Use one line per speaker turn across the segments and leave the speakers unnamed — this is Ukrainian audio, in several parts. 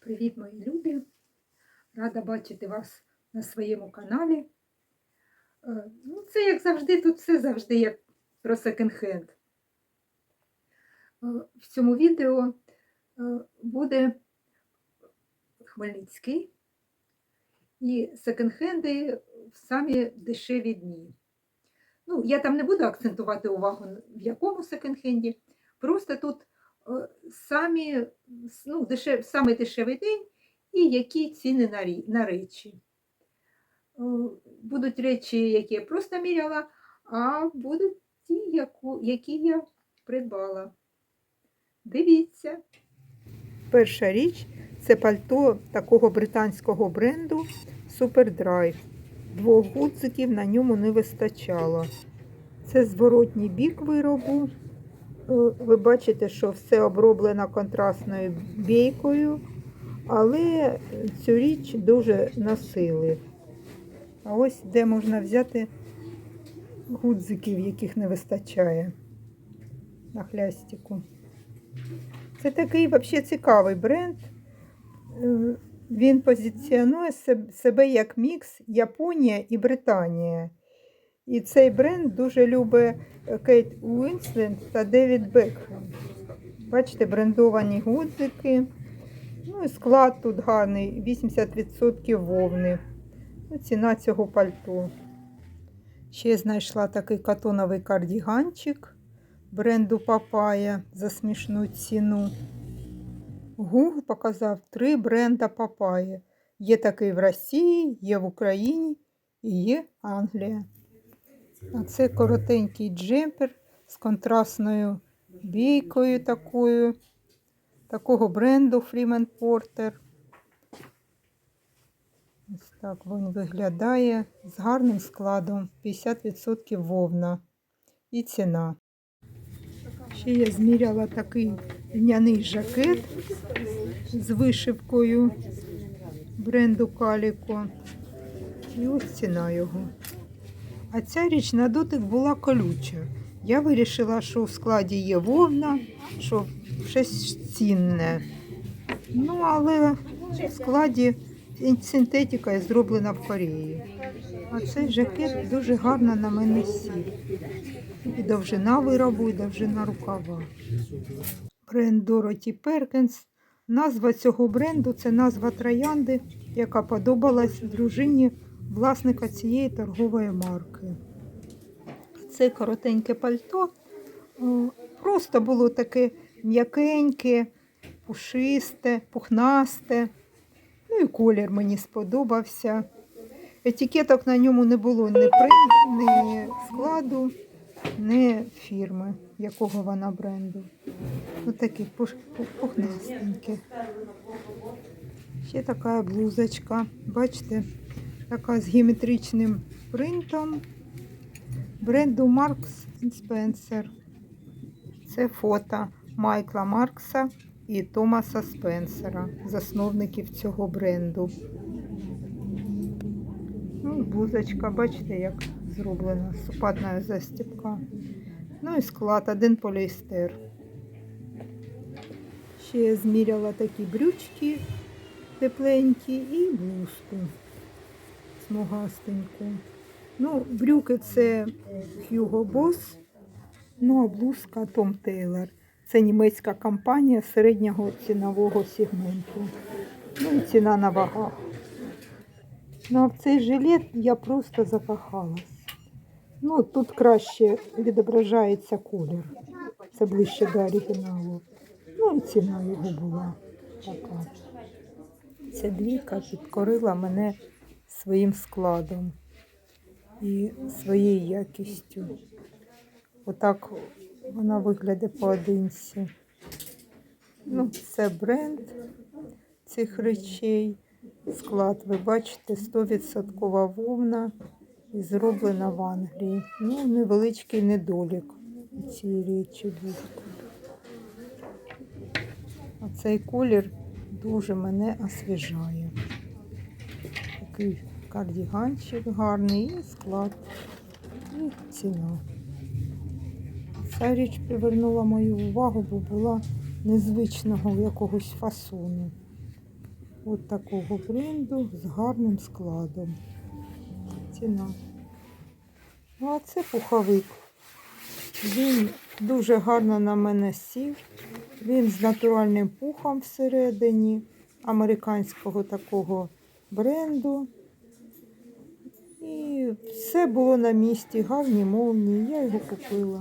Привіт, мої любі! Рада бачити вас на своєму каналі. Е, Ну, це, як завжди, тут все завжди як про секонд-хенд. Е, В цьому відео е, буде Хмельницький і секонд-хенди в самі дешеві дні. Ну, я там не буду акцентувати увагу, в якому секонд-хенді, просто тут самі, ну, дешев, самий дешевий день і які ціни на, на речі. Е, Будуть речі, які я просто міряла, а будуть ті, які я придбала. Дивіться. Перша річ це пальто такого британського бренду Superdry. Двох гудзиків на ньому не вистачало. Це зворотній бік виробу. Е, Ви бачите, що все оброблено контрастною бійкою, але цю річ дуже носили. А ось де можна взяти гудзиків, яких не вистачає на хлястику. Це такий взагалі цікавий бренд. Е, Він позиціонує себе як мікс Японія і Британія. І цей бренд дуже любить е, Кейт Уінсленд та Девід Бекхем. Бачите, брендовані гудзики. Ну і склад тут гарний, 80% вовни. Ну, ціна цього пальто. Ще знайшла такий катоновий кардіганчик бренду Папая за смішну ціну. Google показав три бренда Папая. Є такий в Росії, є в Україні і є Англія. А це коротенький джемпер з контрастною бійкою такою, такого бренду Freeman Porter. Ось так він виглядає з гарним складом 50% вовна і ціна. Ще я зміряла такий льняний жакет з вишивкою бренду Каліко. І ось ціна його. А ця річ на дотик була колюча. Я вирішила, що в складі є вовна, що щось цінне. Ну, але в складі синтетика і зроблена в Кореї. А цей жакет дуже гарно на мене сів. І довжина виробу, і довжина рукава. Бренд Дороті Перкінс. Назва цього бренду це назва троянди, яка подобалась дружині власника цієї торгової марки. Це коротеньке пальто. Просто було таке м'якеньке, пушисте, пухнасте. Ну і колір мені сподобався. Етикеток на ньому не було ні, при... ні складу, ні фірми, якого вона бренду. Ось такі пуш... пу- пухнастенькі. Ще така блузочка. Бачите, така з геометричним принтом бренду Marks Spencer. Це фото Майкла Маркса і Томаса Спенсера, засновників цього бренду. Ну, і блузочка, бачите, як зроблена супатна застібка. Ну і склад, один поліестер. Ще я зміряла такі брючки тепленькі і блузку смугастеньку. Ну, брюки це Hugo Boss, ну а блузка Tom Taylor. Це німецька компанія середнього цінового сегменту. Ну і ціна на вагах. Ну а в цей жилет я просто закохалась. Ну, тут краще відображається колір. Це ближче до оригіналу. Ну і ціна його була така. Ця двійка підкорила мене своїм складом і своєю якістю. Отак вона виглядає поодинці. Ну, це бренд цих речей. Склад, ви бачите, 100% вовна і зроблена в Англії. Ну, невеличкий недолік у цій речі був. А цей колір дуже мене освіжає. Такий кардіганчик гарний і склад, і ціна. Ця річ привернула мою увагу, бо була незвичного якогось фасону.
от такого бренду з гарним складом. Ціна. Ну, а це пуховик. Він дуже гарно на мене сів. Він з натуральним пухом всередині американського такого бренду. І все було на місці, гарні молнії. Я його купила.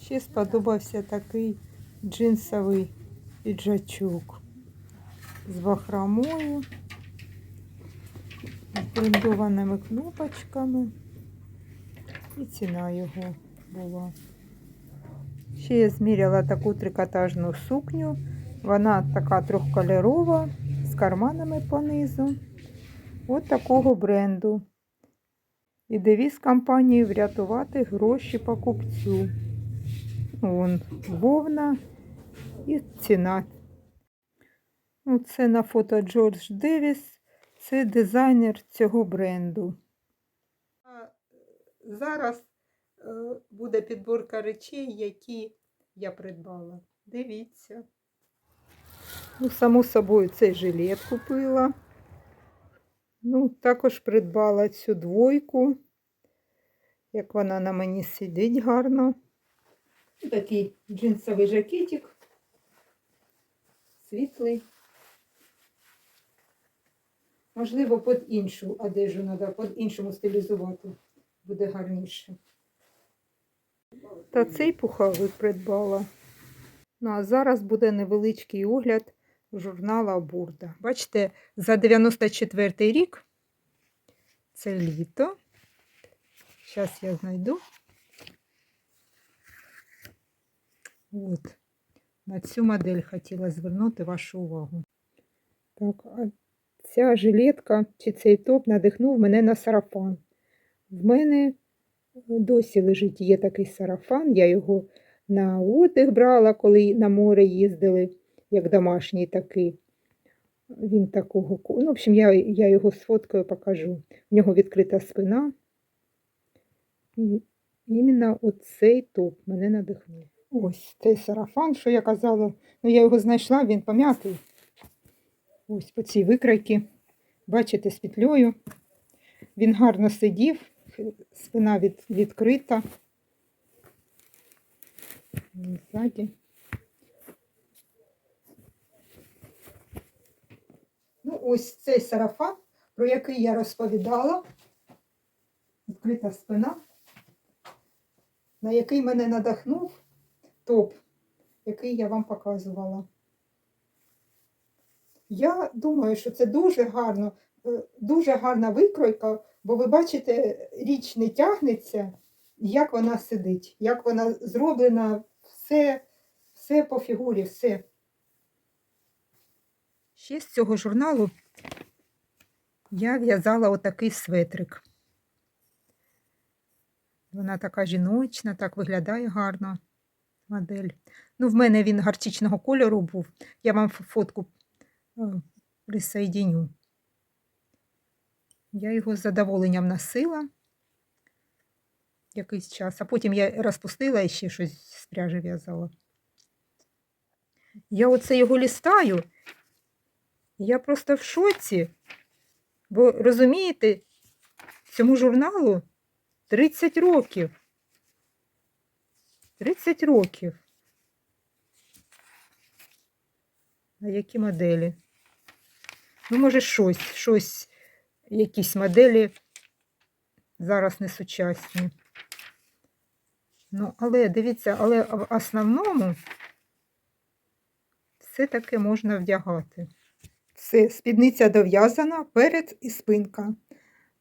Ще сподобався такий джинсовий піджачок з бахромою, з брендованими кнопочками. І ціна його була. Ще я зміряла таку трикотажну сукню. Вона така трьохкольорова, з карманами понизу. От такого бренду. І девіз компанії врятувати гроші покупцю. Вон вовна і ціна. Ну, це на фото Джордж Девіс. Це дизайнер цього бренду. А зараз е, буде підборка речей, які я придбала. Дивіться. Ну, само собою, цей жилет купила. Ну, також придбала цю двойку, як вона на мені сидить гарно. Такий джинсовий жакетик. Світлий. Можливо, під іншу одежу треба, під іншому стилізувати. Буде гарніше. Та цей пуховик придбала. Ну, а зараз буде невеличкий огляд журнала Бурда. Бачите, за 94 рік це літо. Зараз я знайду. От. На цю модель хотіла звернути вашу увагу. Так, а ця жилетка чи цей топ надихнув мене на сарафан. В мене досі лежить є такий сарафан. Я його на отдих брала, коли на море їздили, як домашній такий. Він такого. ко- Ну, в общем, я, я його з фоткою покажу. В нього відкрита спина. І іменно оцей топ мене надихнув. Ось цей сарафан, що я казала. Ну, я його знайшла, він пом'ятий. Ось по цій викрайці. Бачите, з петлею. Він гарно сидів, спина від, відкрита. Ззаді. Ну, ось цей сарафан, про який я розповідала. Відкрита спина, на який мене надихнув топ, який я вам показувала. Я думаю, що це дуже гарно, е, дуже гарна викройка, бо ви бачите, річ не тягнеться, як вона сидить, як вона зроблена, все, все по фігурі, все. Ще з цього журналу я в'язала отакий светрик. Вона така жіночна, так виглядає гарно модель. Ну, в мене він гарчичного кольору був. Я вам фотку е, присоединю. Я його з задоволенням носила якийсь час, а потім я розпустила і ще щось з пряжі в'язала. Я оце його лістаю. Я просто в шоці. Бо розумієте, цьому журналу 30 років. 30 років. А які моделі? Ну, може, щось, щось, якісь моделі зараз не сучасні. Ну, але дивіться, але в основному все таки можна вдягати. Все, спідниця дов'язана, перед і спинка.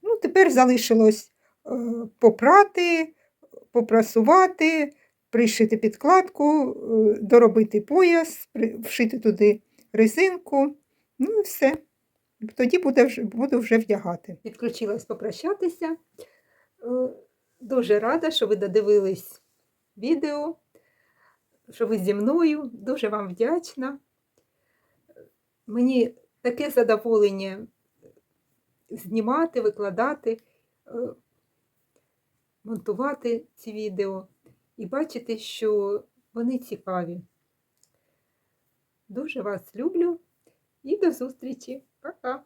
Ну, тепер залишилось е, попрати, попрасувати, пришити підкладку, е, доробити пояс, вшити туди резинку. Ну і все. Тоді буде буду вже вдягати. Підключилась попрощатися. Е, Дуже рада, що ви додивились відео, що ви зі мною. Дуже вам вдячна. Мені таке задоволення знімати, викладати, е, монтувати ці відео і бачити, що вони цікаві. Дуже вас люблю
і до зустрічі. Пока!